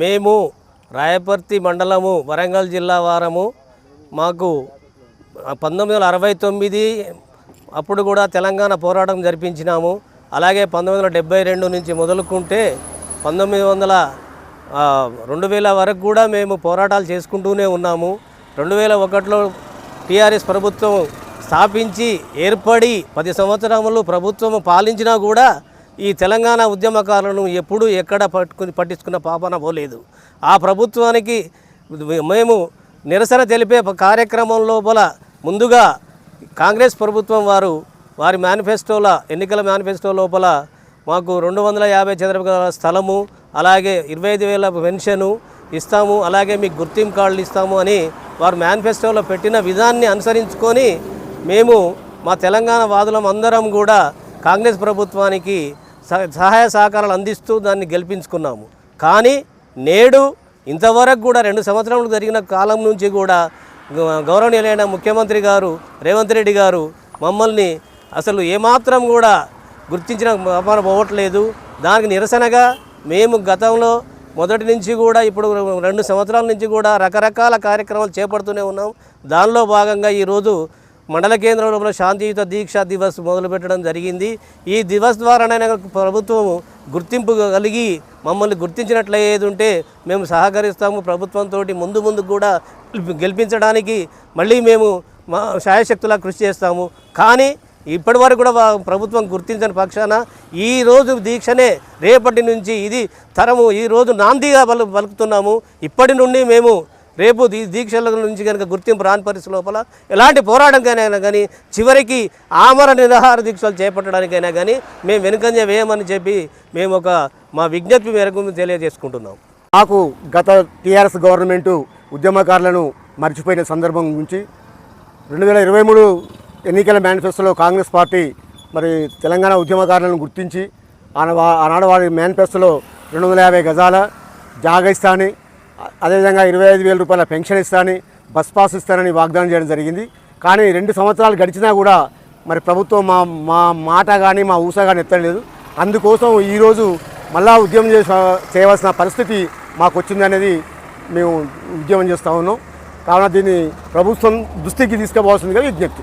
మేము రాయపర్తి మండలము వరంగల్ జిల్లా వారము. మాకు పంతొమ్మిది వందల అరవై తొమ్మిది అప్పుడు కూడా తెలంగాణ పోరాటం జరిపించినాము. అలాగే పంతొమ్మిది వందల డెబ్బై రెండు నుంచి మొదలుకుంటే పంతొమ్మిది వందల రెండు వేల వరకు కూడా మేము పోరాటాలు చేసుకుంటూనే ఉన్నాము. రెండు వేల ఒకటిలో టీఆర్ఎస్ ప్రభుత్వం స్థాపించి ఏర్పడి పది సంవత్సరములు ప్రభుత్వం పాలించినా కూడా ఈ తెలంగాణ ఉద్యమకారులను ఎప్పుడూ ఎక్కడ పట్టుకుని పట్టించుకున్న పాపన పోలేదు. ఆ ప్రభుత్వానికి మేము నిరసన తెలిపే కార్యక్రమం లోపల ముందుగా కాంగ్రెస్ ప్రభుత్వం వారు వారి మేనిఫెస్టోల ఎన్నికల మేనిఫెస్టో లోపల మాకు రెండు వందల యాభై చదరపు స్థలము అలాగే ఇరవై ఐదు వేల పెన్షను ఇస్తాము అలాగే మీకు గుర్తింపు కార్డులు ఇస్తాము అని వారు మేనిఫెస్టోలో పెట్టిన విధాన్ని అనుసరించుకొని మేము మా తెలంగాణ వాదులం అందరం కూడా కాంగ్రెస్ ప్రభుత్వానికి సహాయ సహకారాలు అందిస్తూ దాన్ని గెలిపించుకున్నాము. కానీ నేడు ఇంతవరకు కూడా రెండు సంవత్సరాలు జరిగిన కాలం నుంచి కూడా గౌరవనీయులైన ముఖ్యమంత్రి గారు రేవంత్ రెడ్డి గారు మమ్మల్ని అసలు ఏమాత్రం కూడా గుర్తించిన పాపన పోవట్లేదు దానికి నిరసనగా మేము గతంలో మొదటి నుంచి కూడా ఇప్పుడు రెండు సంవత్సరాల నుంచి కూడా రకరకాల కార్యక్రమాలు చేపడుతూనే ఉన్నాం. దానిలో భాగంగా ఈరోజు మండల కేంద్రంలో శాంతియుత దీక్ష దివస్ మొదలుపెట్టడం జరిగింది. ఈ దివస్ ద్వారానే ప్రభుత్వం గుర్తింపు కలిగి మమ్మల్ని గుర్తించినట్లయితే ఉంటే మేము సహకరిస్తాము. ప్రభుత్వంతో ముందు ముందు కూడా గెలిపించడానికి మళ్ళీ మేము మా శాయశక్తులా కృషి చేస్తాము. కానీ ఇప్పటి వరకు కూడా ప్రభుత్వం గుర్తించని పక్షాన ఈ రోజు దీక్షనే రేపటి నుంచి ఇది తరము ఈ రోజు నాందిగా పలు పలుకుతున్నాము ఇప్పటి నుండి మేము రేపు దీ దీక్షల నుంచి కనుక గుర్తింపు రాని పరిస్థితి లోపల ఎలాంటి పోరాటంకైనా కానీ చివరికి ఆమర నిరాహార దీక్షలు చేపట్టడానికైనా కానీ మేము వెనుకంజ వేయమని చెప్పి మేము ఒక మా విజ్ఞప్తి మేరకు తెలియజేసుకుంటున్నాం. మాకు గత టీఆర్ఎస్ గవర్నమెంటు ఉద్యమకారులను మర్చిపోయిన సందర్భం గురించి రెండు వేల ఇరవై మూడు ఎన్నికల మేనిఫెస్టోలో కాంగ్రెస్ పార్టీ మరి తెలంగాణ ఉద్యమకారులను గుర్తించి ఆనవా ఆనాడు వారి మేనిఫెస్టోలో రెండు వందల యాభై గజాల జాగైస్తాని అదేవిధంగా ఇరవై ఐదు వేల రూపాయల పెన్షన్ ఇస్తానని బస్ పాస్ ఇస్తానని వాగ్దానం చేయడం జరిగింది. కానీ రెండు సంవత్సరాలు గడిచినా కూడా మరి ప్రభుత్వం మా మా మాట కానీ మా ఊస కానీ ఎత్తలేదు. అందుకోసం ఈరోజు మళ్ళా ఉద్యమం చేస చేయవలసిన పరిస్థితి మాకు వచ్చిందనేది మేము ఉద్యమం చేస్తూ ఉన్నాం. కావున దీన్ని ప్రభుత్వం దృష్టికి తీసుకుపోవాల్సిందిగా విజ్ఞప్తి.